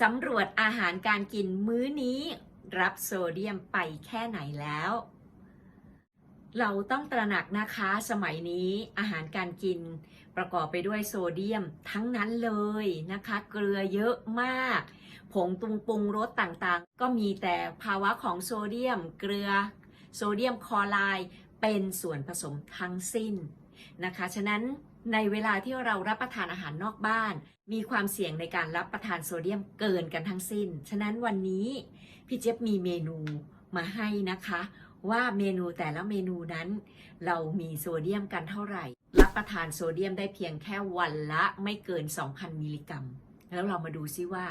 สำรวจอาหารการกินมื้อนี้รับโซเดียมไปแค่ไหนแล้ว เราต้องตระหนักนะคะสมัยนี้อาหารการกินประกอบไปด้วยโซเดียมทั้งนั้นเลยนะคะ เกลือเยอะมาก ผงตุงปรุงรสต่างๆ ก็มีแต่ภาวะของโซเดียม เกลือ โซเดียมคลอไรด์เป็นส่วนผสมทั้งสิ้น นะคะ ฉะนั้นในเวลาที่เรารับประทานอาหารนอกบ้าน มีความเสี่ยงในการรับประทานโซเดียมเกินกันทั้งสิ้น ฉะนั้นวันนี้พี่เจี๊บมีเมนูมาให้นะคะ ว่าเมนูแต่ละเมนูนั้น เรามีโซเดียมกันเท่าไหร่ รับประทานโซเดียมได้เพียงแค่วันละไม่เกิน 2,000 มิลลิกรัมแล้วเรามาดูซิว่า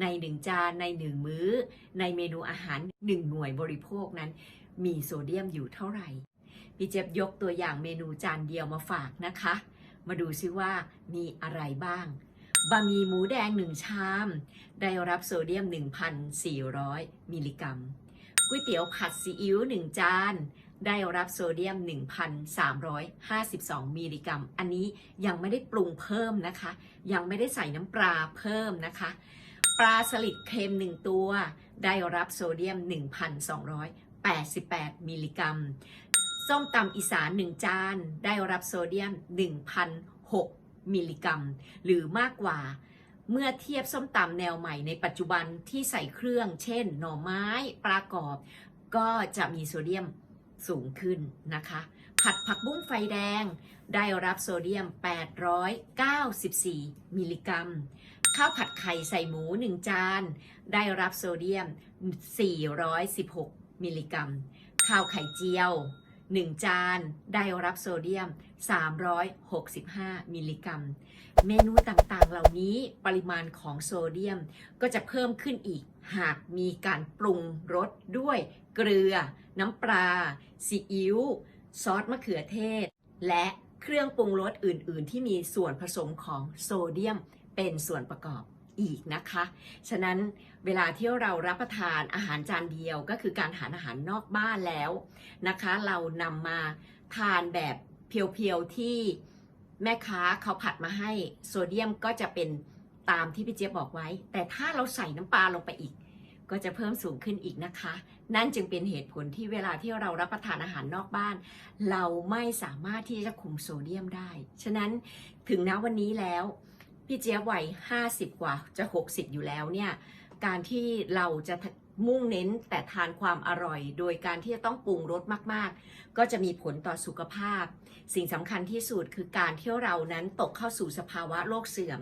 ในหนึ่งจานในหนึ่งมื้อ ในเมนูอาหารหนึ่งหน่วยบริโภคนั้น มีโซเดียมอยู่เท่าไหร่ พี่เจี๊ยบยกตัวอย่างเมนูจานเดียวมาฝากนะคะ มาดูซิว่ามีอะไรบ้าง บะหมี่หมูแดง1ชาม ได้รับโซเดียม 1,400 มิลลิกรัม ก๋วยเตี๋ยวผัดซีอิ๊ว1จาน ได้รับโซเดียม 1,352 มิลลิกรัม อันนี้ยังไม่ได้ปรุงเพิ่มนะคะ ยังไม่ได้ใส่น้ำปลาเพิ่มนะคะปลาสลิดเค็ม1ตัว ได้รับโซเดียม 1,288 มิลลิกรัม ส้มตำอีสาน 1 จาน ได้รับโซเดียม 1,006 มิลลิกรัม หรือมากกว่าเมื่อเทียบส้มตำแนวใหม่ในปัจจุบันที่ใส่เครื่อง เช่น หน่อไม้ปลากรอบ ก็จะมีโซเดียมสูงขึ้นนะคะ ผัดผักบุ้งไฟแดง ได้รับโซเดียม 894 มิลลิกรัม ข้าวผัดไข่ใส่หมู 1 จาน ได้รับโซเดียม 416 มิลลิกรัม ข้าวไข่เจียว 1 จานได้รับโซเดียม 365 มิลลิกรัม เมนูต่างๆ เหล่านี้ปริมาณของโซเดียมก็จะเพิ่มขึ้นอีก หากมีการปรุงรสด้วยเกลือ น้ำปลาซีอิ๊วซอสมะเขือเทศ และเครื่องปรุงรสอื่น ๆ ที่มีส่วนผสมของโซเดียมเป็นส่วนประกอบ อีกนะคะ ฉะนั้นเวลาที่เรารับประทานอาหารจานเดียวก็คือการทานอาหารนอกบ้านแล้วนะคะ เรานำมาทานแบบเพียวๆที่แม่ค้าเขาผัดมาให้โซเดียมก็จะเป็นตามที่พี่เจี๊ยบบอกไว้ แต่ถ้าเราใส่น้ำปลาลงไปอีก ก็จะเพิ่มสูงขึ้นอีกนะคะ นั่นจึงเป็นเหตุผลที่เวลาที่เรารับประทานอาหารนอกบ้าน เราไม่สามารถที่จะคุมโซเดียมได้ ฉะนั้นถึงณวันนี้แล้ว พี่เจี๊ยบวัย50กว่าจะ60อยู่แล้วเนี่ยการที่เราจะมุ่งเน้นแต่ทานความอร่อย โดยการที่จะต้องปรุงรสมากๆ ก็จะมีผลต่อสุขภาพ สิ่งสำคัญที่สุดคือการที่เรานั้นตกเข้าสู่สภาวะโรคเสื่อม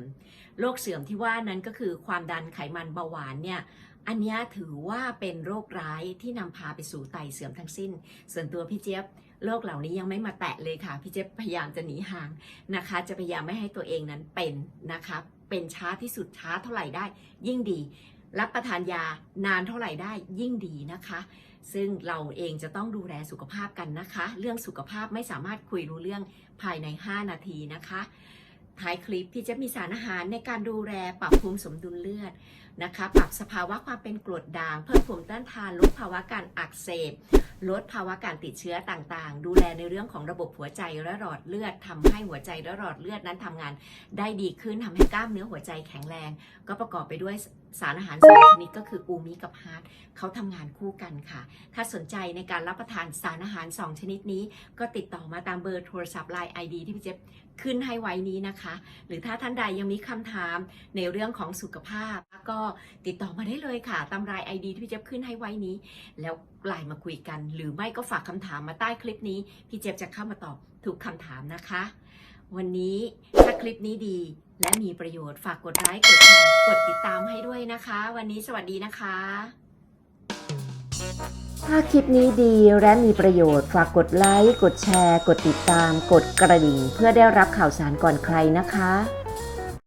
โรคเสื่อมที่ว่านั้นก็คือความดันไขมันเบาหวานเนี่ย อันนี้ถือว่าเป็นโรคร้ายที่นำพาไปสู่ไตเสื่อมทั้งสิ้น ส่วนตัวพี่เจี๊ยบโรคเหล่านี้ยังไม่มาแตะเลยค่ะ พี่เจี๊ยบพยายามจะหนีห่างนะคะ จะพยายามไม่ให้ตัวเองนั้นเป็นนะคะเป็นช้าที่สุดช้าเท่าไหร่ได้ ยิ่งดี รับประทานยานานเท่าไหร่ได้ยิ่งดีนะคะ ซึ่งเราเองจะต้องดูแลสุขภาพกันนะคะ เรื่องสุขภาพไม่สามารถคุยรู้เรื่องภายใน 5 นาทีนะคะ ท้ายคลิปพี่จะมีสารอาหารในการดูแลปรับภูมิสมดุลเลือดนะคะ ปรับสภาวะความเป็นกรดด่าง เพิ่มภูมิต้านทานลดภาวะการอักเสบ ลดภาวะการติดเชื้อต่างๆ ดูแลในเรื่องของระบบหัวใจและหลอดเลือดทำให้หัวใจและหลอดเลือดนั้นทำงาน ได้ดีขึ้นทำให้กล้ามเนื้อหัวใจแข็งแรง ก็ประกอบไปด้วย สารอาหารสองชนิดก็คืออูมิกับฮาร์ดเขาทำงานคู่กันค่ะ ถ้าสนใจในการรับประทานสารอาหาร 2 ชนิดนี้ ก็ติดต่อมาตามเบอร์โทรศัพท์ไลน์ไอดีที่พี่เจ๊บขึ้นให้ไว้นี้นะคะ หรือถ้าท่านใดยังมีคำถามในเรื่องของสุขภาพ ก็ติดต่อมาได้เลยค่ะ ตามรายไอดีที่พี่เจ๊บขึ้นให้ไว้นี้ แล้วไลน์มาคุยกัน หรือไม่ก็ฝากคำถามมาใต้คลิปนี้ พี่เจ๊บจะเข้ามาตอบทุกคำถามนะคะ วันนี้ถ้าคลิปนี้ดีและมีประโยชน์ฝากกดไลค์กดแชร์กดติดตามให้ด้วยนะคะ วันนี้สวัสดีนะคะ ถ้าคลิปนี้ดีและมีประโยชน์ฝากกดไลค์กดแชร์ กดติดตาม กดกระดิ่ง เพื่อได้รับข่าวสารก่อนใครนะคะ